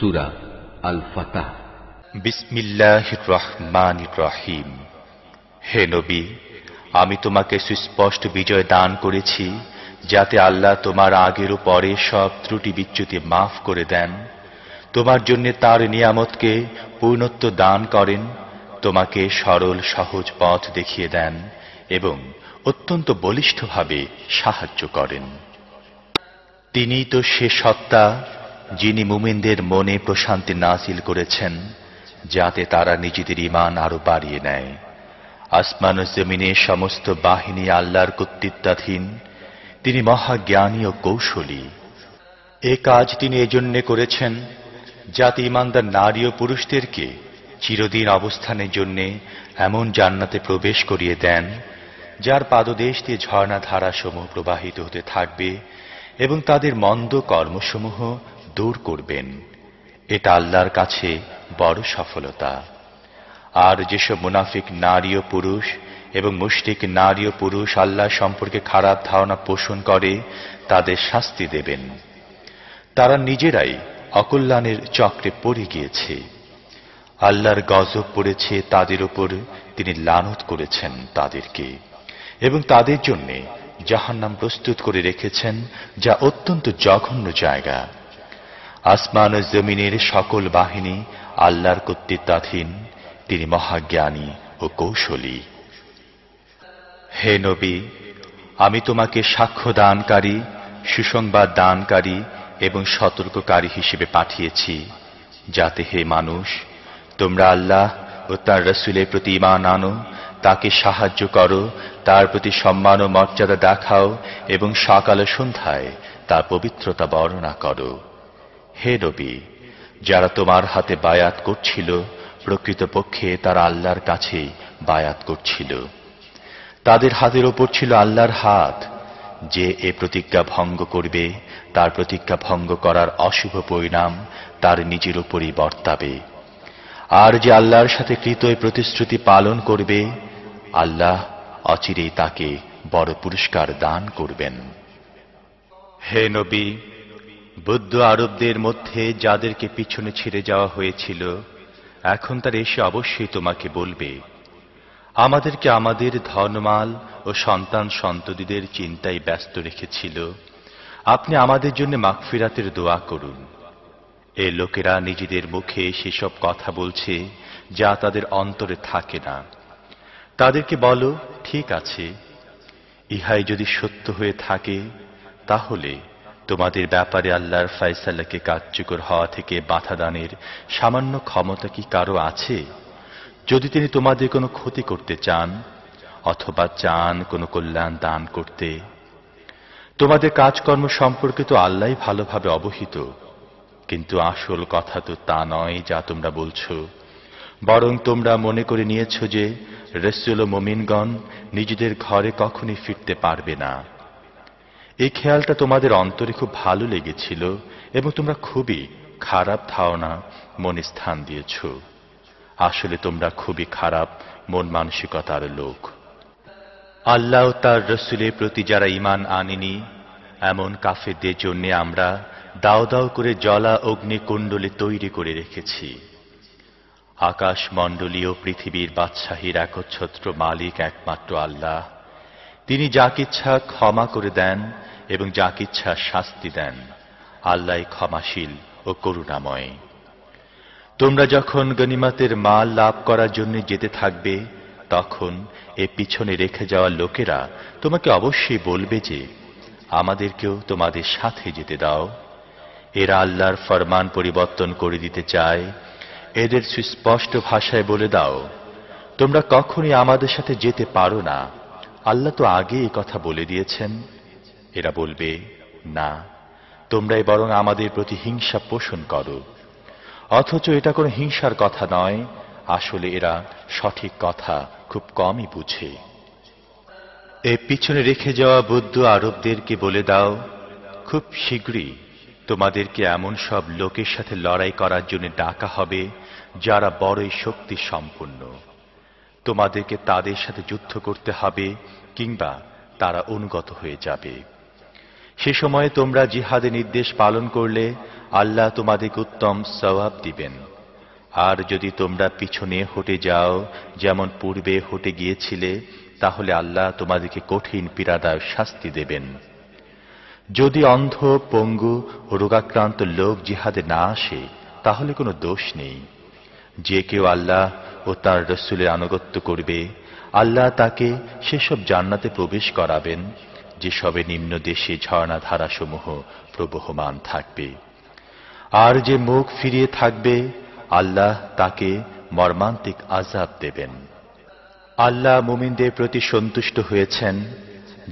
সুরা আল রহিম হে নবী, আমি তোমাকে সুস্পষ্ট বিজয় দান করেছি, যাতে আল্লাহ তোমার আগের ও পরে সব ত্রুটি বিচ্যুতি মাফ করে দেন। তোমার জন্য তার নিয়ামতকে পূর্ণত্ব দান করেন, তোমাকে সরল, সহজ পথ দেখিয়ে দেন এবং অত্যন্ত বলিষ্ঠভাবে সাহায্য করেন। তিনি তো সে সত্তা যিনি মুমিনদের মনে প্রশান্তি নাসিল করেছেন, যাতে তারা নিজেদের ইমান আরও বাড়িয়ে নেয়। আসমান জমিনে সমস্ত বাহিনী আল্লাহর কর্তৃত্বাধীন, তিনি মহাজ্ঞানী ও কৌশলী। এ কাজ তিনি এজন্যে করেছেন, যাতে ইমানদার নারী ও পুরুষদেরকে চিরদিন অবস্থানের জন্যে এমন জান্নাতে প্রবেশ করিয়ে দেন, যার পাদদেশ দিয়ে ঝর্ণাধারা সমূহ প্রবাহিত হতে থাকবে এবং তাদের মন্দ কর্মসমূহ দূর করবেন। এটা আল্লাহর কাছে বড় সফলতা। আর যেসব মুনাফিক নারী ও পুরুষ এবং মুশরিক নারী ও পুরুষ আল্লাহ সম্পর্কে খারাপ ধারণা পোষণ করে, তাদের শাস্তি দেবেন। তারা নিজেরাই অকল্যাণের চক্রে পড়ে গিয়েছে। আল্লাহর গজব পড়েছে তাদের ওপর তিনি লানত করেছেন তাদেরকে। এবং তাদের জন্যে জাহান্নাম প্রস্তুত করে রেখেছেন, যা অত্যন্ত জঘন্য জায়গা। আসমান জমিনের সকল বাহিনী আল্লাহর কর্তৃত্বাধীন, তিনি মহাজ্ঞানী ও কৌশলী। হে নবী, আমি তোমাকে সাক্ষ্য দানকারী, সুসংবাদ দানকারী এবং সতর্ককারী হিসেবে পাঠিয়েছি, যাতে হে মানুষ, তোমরা আল্লাহ ও তার রসুলের প্রতি ইমান আনো, তাকে সাহায্য করো, তার প্রতি সম্মান ও মর্যাদা দেখাও এবং সকাল সন্ধ্যায় তার পবিত্রতা বর্ণনা করো। হে নবী, যারা তোমার হাতে বায়াত করছিল, প্রকৃতপক্ষে তারা আল্লাহর কাছে বায়াত করছিল। তাদের হাতের ওপর ছিল আল্লাহর হাত। যে এ প্রতিজ্ঞা ভঙ্গ করবে, তার প্রতিজ্ঞা ভঙ্গ করার অশুভ পরিণাম তার নিজের উপরই বর্তাবে। আর যে আল্লাহর সাথে কৃত প্রতিশ্রুতি পালন করবে, আল্লাহ অচিরেই তাকে বড় পুরস্কার দান করবেন। হে নবী বৌদ্ধ আরবদের মধ্যে যাদেরকে পিছনে ছেড়ে যাওয়া হয়েছিল, এখন তার এসে অবশ্যই তোমাকে বলবে। আমাদেরকে আমাদের ধনমাল ও সন্তান সন্ততিদের চিন্তায় ব্যস্ত রেখেছিল। আপনি আমাদের জন্য মাগফিরাতের দোয়া করুন। এ লোকেরা নিজেদের মুখে সেসব কথা বলছে যা তাদের অন্তরে থাকে না। তাদেরকে বলো, ঠিক আছে। ইহাই যদি সত্য হয়ে থাকে, তাহলে তোমাদের ব্যাপারে আল্লাহর ফয়সালাকে কার্যকর হওয়া থেকে বাধা দানের সামান্য ক্ষমতা কি কারও আছে? যদি তিনি তোমাদের কোনো ক্ষতি করতে চান, অথবা চান কোনো কল্যাণ দান করতে, তোমাদের কাজকর্ম সম্পর্কে তো আল্লাহ ভালোভাবে অবহিত। কিন্তু আসল কথা তো তা নয় যা তোমরা বলছো। বরং তোমরা মনে করে নিয়েছ যে, রসুল মমিনগণ নিজেদের ঘরে কখনই ফিরতে পারবে না। এই খেয়ালটা তোমাদের অন্তরে খুব ভালো লেগেছিল এবং তোমরা খুবই খারাপ ধারণা, মনে স্থান দিয়েছ। আসলে তোমরা খুবই খারাপ, মন মানসিকতার লোক। আল্লাহ তার রসুলের প্রতি যারা ইমান আনেনি, এমন কাফেরদের জন্য আমরা দাও দাও করে জলা অগ্নি কুণ্ডলে তৈরি করে রেখেছি। আকাশ মণ্ডলীয় পৃথিবীর বাদশাহীর একচ্ছত্র মালিক একমাত্র আল্লাহ। তিনি যাকিচ্ছা ক্ষমা করে দেন এবং যাকিচ্ছা শাস্তি দেন, আল্লাহ ক্ষমাশীল ও করুণাময়। তোমরা যখন গনিমাতের মাল লাভ করার জন্য যেতে থাকবে, তখন এ পিছনে রেখে যাওয়া লোকেরা তোমাকে অবশ্যই বলবে যে, আমাদেরকেও তোমাদের সাথে যেতে দাও। এরা আল্লাহর ফরমান পরিবর্তন করে দিতে চায়। এদের সুস্পষ্ট ভাষায় বলে দাও, তোমরা কখনই আমাদের সাথে যেতে পারো না। আল্লাহ তো আগে কথা বলে দিয়েছেন। এরা বলবে, না, তোমরাই বরং আমাদের প্রতি হিংসা পোষণ করো। অথচ এটা কোনো হিংসার কথা নয়, আসলে এরা সঠিক কথা খুব কমই বুঝে। এ পিছনে রেখে যাওয়া বৌদ্ধ আরবদেরকে বলে দাও, খুব শীঘ্রই তোমাদেরকে এমন সব লোকের সাথে লড়াই করার জন্য ডাকা হবে, যারা বড়ই শক্তি সম্পন্ন। তোমাদেরকে তাদের সাথে যুদ্ধ করতে হবে কিংবা তারা অনুগত হয়ে যাবে। সে সময়ে তোমরা জিহাদে নির্দেশ পালন করলে আল্লাহ তোমাদেরকে উত্তম সওয়াব দিবেন। আর যদি তোমরা পিছনে হটে যাও, যেমন পূর্বে হটে গিয়েছিলে, তাহলে আল্লাহ তোমাদেরকে কঠিন পীড়াদায় শাস্তি দেবেন। যদি অন্ধ, পঙ্গু রোগাক্রান্ত লোক জিহাদে না আসে, তাহলে কোনো দোষ নেই। যে কেউ আল্লাহ ও তার রসুলের আনুগত্য করবে, আল্লাহ তাকে সেসব জান্নাতে প্রবেশ করাবেন। যেসবে নিম্ন দেশে ঝর্ণাধারাসমূহ প্রবহমান থাকবে। আর যে মুখ ফিরিয়ে থাকবে, আল্লাহ তাকে মর্মান্তিক আজাব দেবেন। আল্লাহ মুমিনদের প্রতি সন্তুষ্ট হয়েছেন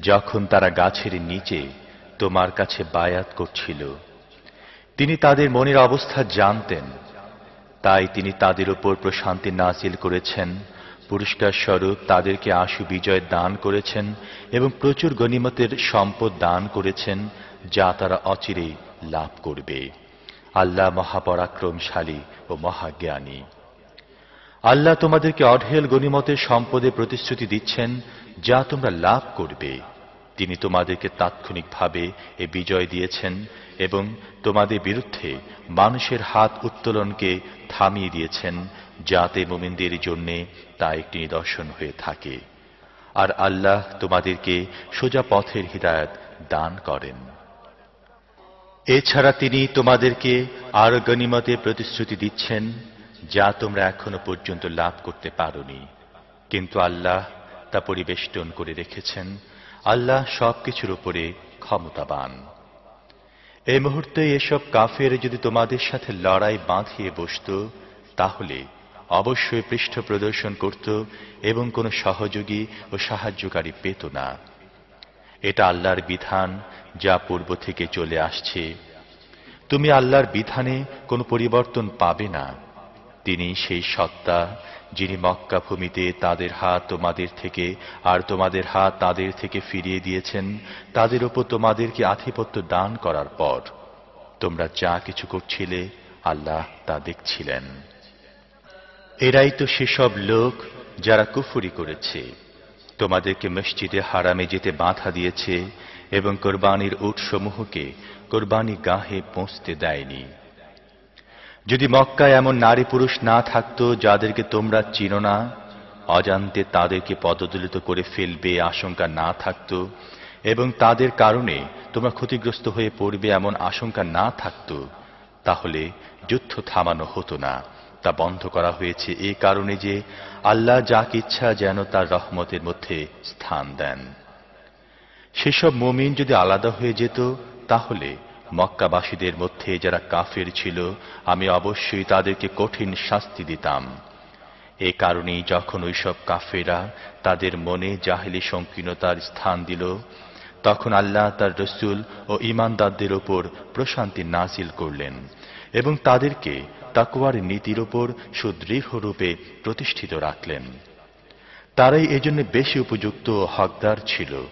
যখন তারা গাছের নিচে তোমার কাছে বায়াত করছিল। তিনি তাদের মনের অবস্থা জানতেন। তাই তিনি তাদের উপর প্রশান্তি নাজিল করেছেন। পুরস্কার স্বরূপ তাদেরকে আশু বিজয় দান করেছেন এবং প্রচুর গনিমতের সম্পদ দান করেছেন যা তারা অচিরেই লাভ করবে। আল্লাহ মহাপরাক্রমশালী ও মহাজ্ঞানী। আল্লাহ তোমাদেরকে অঢেল গনিমতের সম্পদে প্রতিশ্রুতি দিচ্ছেন যা তোমরা লাভ করবে। তিনি তোমাদেরকে তাৎক্ষণিকভাবে এ বিজয় দিয়েছেন এবং তোমাদের বিরুদ্ধে মানুষের হাত উত্তোলনকে থামিয়ে দিয়েছেন যাতে মোমিনদের জন্যে তা একটি নিদর্শন হয়ে থাকে। আর আল্লাহ তোমাদেরকে সোজা পথের হৃদায়ত দান করেন। এছাড়া তিনি তোমাদেরকে আর গনিমতে প্রতিশ্রুতি দিচ্ছেন, যা তোমরা এখনও পর্যন্ত লাভ করতে পারোনি। কিন্তু আল্লাহ তা পরিবেষ্টন করে রেখেছেন। আল্লাহ সবকিছুর উপরে ক্ষমতাবান। এই মুহূর্তে এসব কাফের যদি তোমাদের সাথে লড়াই বাঁধিয়ে বসত, তাহলে অবশ্যই পৃষ্ঠ প্রদর্শন করত এবং কোনো সহযোগী ও সাহায্যকারী পেত না। এটা আল্লাহর বিধান যা পূর্ব থেকে চলে আসছে। তুমি আল্লাহর বিধানে কোনো পরিবর্তন পাবে না। তিনি সেই সত্তা যিনি মক্কা ভূমিতে তাদের হাত তোমাদের থেকে আর তোমাদের হাত তাদের থেকে ফিরিয়ে দিয়েছেন, তাদের ওপর তোমাদেরকে আধিপত্য দান করার পর তোমরা যা কিছু করছিলে, আল্লাহ তা দেখছিলেন। এরাই তো সেসব লোক যারা কুফুরি করেছে। তোমাদেরকে মসজিদে হারামে যেতে বাধা দিয়েছে এবং কোরবানির উটসমূহকে কোরবানি গাহে পৌঁছতে দেয়নি। যদি মক্কায় এমন নারী পুরুষ না থাকত যাদেরকে তোমরা চিনো না, অজান্তে তাদেরকে পদদলিত করে ফেলবে আশঙ্কা না থাকত এবং তাদের কারণে তোমরা ক্ষতিগ্রস্ত হয়ে পড়বে এমন আশঙ্কা না থাকত, তাহলে যুদ্ধ থামানো হতো না। তা বন্ধ করা হয়েছে এ কারণে যে আল্লাহ যাক ইচ্ছা যেন তার রহমতের মধ্যে স্থান দেন। সেসব মমিন যদি আলাদা হয়ে যেত, তাহলে মক্কাবাসীদের মধ্যে যারা কাফের ছিল, আমি অবশ্যই তাদেরকে কঠিন শাস্তি দিতাম। এ কারণেই যখন ওইসব কাফেরা তাদের মনে জাহেলি সংকীর্ণতার স্থান দিল, তখন আল্লাহ তার রসুল ও ইমানদারদের ওপর প্রশান্তি নাসিল করলেন এবং তাদেরকে তাকুয়ার নীতির ওপর সুদৃঢ় রূপে প্রতিষ্ঠিত রাখলেন। তারাই এজন্য বেশি উপযুক্ত হকদার ছিল।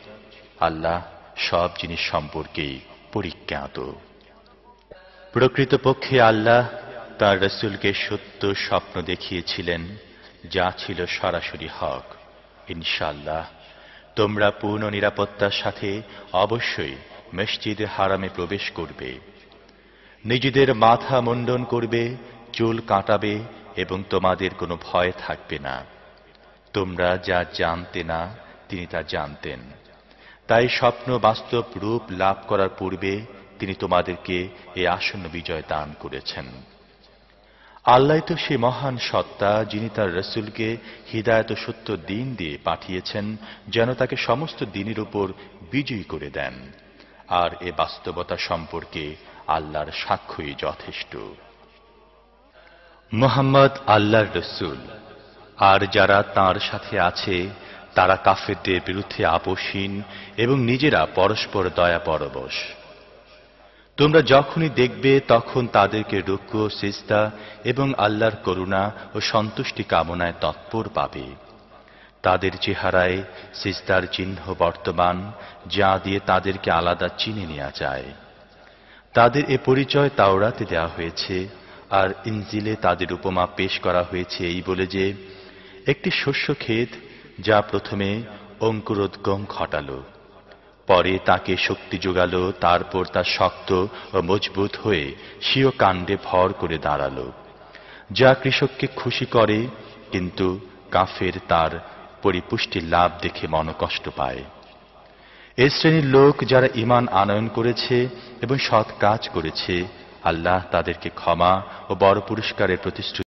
আল্লাহ সব জিনিস সম্পর্কেই পরিজ্ঞাত। প্রকৃতপক্ষে আল্লাহ তার রসুলকে সত্য স্বপ্ন দেখিয়েছিলেন, যা ছিল সরাসরি হক। ইনশাল্লাহ তোমরা পূর্ণ নিরাপত্তার সাথে অবশ্যই মসজিদে হারামে প্রবেশ করবে। নিজেদের মাথা মুন্ডন করবে, চুল কাটাবে এবং তোমাদের কোনো ভয় থাকবে না। তোমরা যা জানতে না, তিনি তা জানতেন। তাই স্বপ্ন বাস্তব রূপ লাভ করার পূর্বে তিনি তোমাদেরকে এই আসন্ন বিজয় দান করেছেন। আল্লাহ তো সে মহান সত্তা, যিনি তার রসুলকে হৃদায়ত সত্য দিন দিয়ে পাঠিয়েছেন, যেন তাকে সমস্ত দিনের উপর বিজয়ী করে দেন। আর এ বাস্তবতা সম্পর্কে আল্লাহর সাক্ষ্যই যথেষ্ট। মোহাম্মদ আল্লাহর রসুল, আর যারা তার সাথে আছে, তারা কাফেরদের বিরুদ্ধে আপোষহীন এবং নিজেরা পরস্পর দয়া পরবশ। তোমরা যখনই দেখবে, তখন তাদেরকে রুক্ষ সিস্তা এবং আল্লাহর করুণা ও সন্তুষ্টি কামনায় তৎপর পাবে। তাদের চেহারায় সিস্তার চিহ্ন বর্তমান, যা দিয়ে তাদেরকে আলাদা চিনে নেওয়া যায়। তাদের এ পরিচয় তাওরাতে দেওয়া হয়েছে, আর ইনজিলে তাদের উপমা পেশ করা হয়েছে এই বলে যে, একটি শস্য ক্ষেত যা প্রথমে অঙ্কুরোদ্গম ঘটাল, পরে তাকে শক্তি যোগালো, তারপর তা শক্ত ও মজবুত হয়ে স্বীয় কাণ্ডে ভর করে দাঁড়াল। যা কৃষককে খুশি করে, কিন্তু কাফের তার পরিপুষ্টির লাভ দেখে মনকষ্ট পায়। এ শ্রেণির লোক যারা ইমান আনয়ন করেছে এবং সৎ কাজ করেছে, আল্লাহ তাদেরকে ক্ষমা ও বড় পুরস্কারের প্রতিশ্রুতি